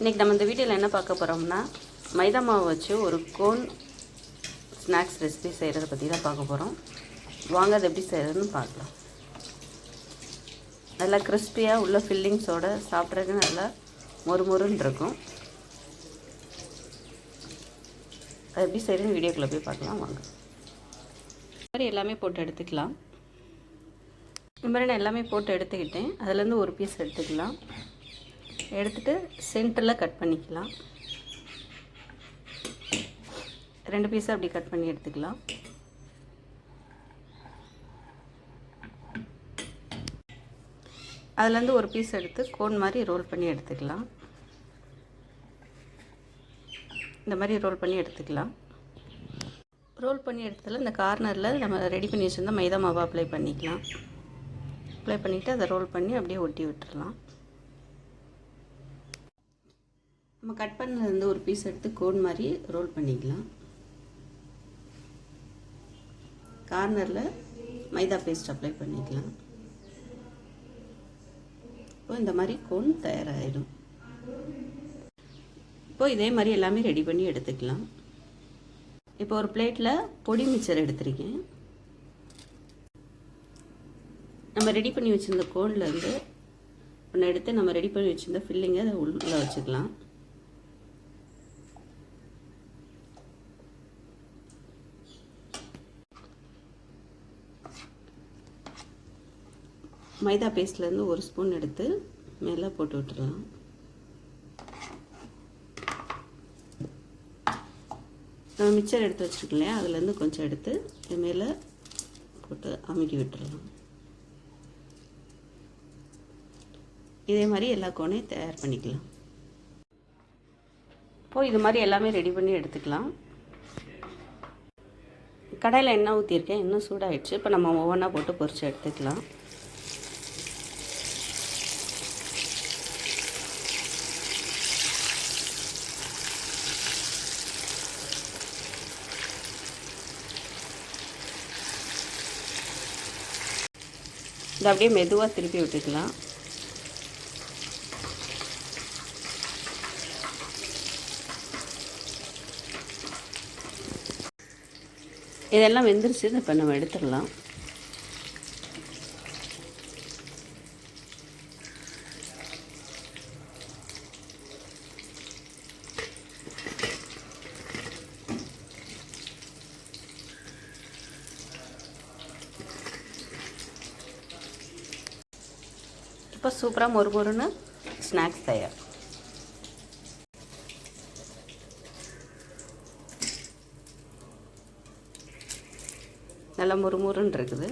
இன்றைக்கி நம்ம இந்த வீடியோவில் என்ன பார்க்க போகிறோம்னா மைதா மாவு வச்சு ஒரு கோன் ஸ்நாக்ஸ் ரெசிபி செய்கிறத பற்றி தான் பார்க்க போகிறோம் வாங்க அது எப்படி செய்கிறதுன்னு பார்க்கலாம். நல்லா கிறிஸ்பியாக உள்ள ஃபில்லிங்ஸோடு சாப்பிட்றதுக்கு நல்லா மொறுமொறுன்னு இருக்கும். அது எப்படி செய்கிறதுன்னு வீடியோக்குள்ளே போய் பார்க்கலாம் வாங்க. இந்த மாதிரி எல்லாமே போட்டு எடுத்துக்கலாம். இந்த மாதிரி நான் எல்லாமே போட்டு எடுத்துக்கிட்டேன். அதுலேருந்து ஒரு பீஸ் எடுத்துக்கலாம். எடுத்துகிட்டு சென்டரில் கட் பண்ணிக்கலாம். ரெண்டு பீஸாக அப்படி கட் பண்ணி எடுத்துக்கலாம். அதுலேருந்து ஒரு பீஸ் எடுத்து கோன் மாதிரி ரோல் பண்ணி எடுத்துக்கலாம். இந்த மாதிரி ரோல் பண்ணி எடுத்துக்கலாம். ரோல் பண்ணி எடுத்ததில் இந்த கார்னரில் நம்ம ரெடி பண்ணி வச்சுருந்தா மைதா மாவு அப்ளை பண்ணிக்கலாம். அப்ளை பண்ணிவிட்டு அதை ரோல் பண்ணி அப்படியே ஒட்டி விட்டுடலாம் நம்ம கட் பண்ணதுலேருந்து ஒரு பீஸ் எடுத்து கோன் மாதிரி ரோல் பண்ணிக்கலாம். கார்னரில் மைதா பேஸ்ட் அப்ளை பண்ணிக்கலாம். இப்போ இந்த மாதிரி கோன் தயாராகிடும் இப்போ இதே மாதிரி எல்லாமே ரெடி பண்ணி எடுத்துக்கலாம். இப்போ ஒரு பிளேட்டில் பொடி மிச்சர் எடுத்திருக்கேன். நம்ம ரெடி பண்ணி வச்சுருந்த கோன்லேருந்து ஒன்று எடுத்து நம்ம ரெடி பண்ணி வச்சுருந்த ஃபில்லிங்கை அதை உள்ளே வச்சுக்கலாம். மைதா பேஸ்ட்லேருந்து ஒரு ஸ்பூன் எடுத்து மேலே போட்டு விட்டுடலாம் நம்ம மிக்சர் எடுத்து வச்சுருக்கோம் இல்லையா? அதுலேருந்து கொஞ்சம் எடுத்து இது மேலே போட்டு அமுக்கி விட்டுடலாம் இதே மாதிரி எல்லா கோனையும் தயார் பண்ணிக்கலாம். இப்போது இது மாதிரி எல்லாமே ரெடி பண்ணி எடுத்துக்கலாம். கடையில் எண்ணெய் ஊற்றிருக்கேன் இன்னும் சூடாகிடுச்சு இப்போ நம்ம ஒவ்வொன்றா போட்டு பொரித்து எடுத்துக்கலாம். இதை அப்படியே மெதுவாக திருப்பி விட்டுக்கலாம். இதெல்லாம் வெந்துருச்சு இப்போ நம்ம எடுத்துடலாம். இப்போ சூப்பராக மொறு மொறுன்னு ஸ்நாக்ஸ் தயார். நல்லா முறுமுறுன்னு இருக்குது.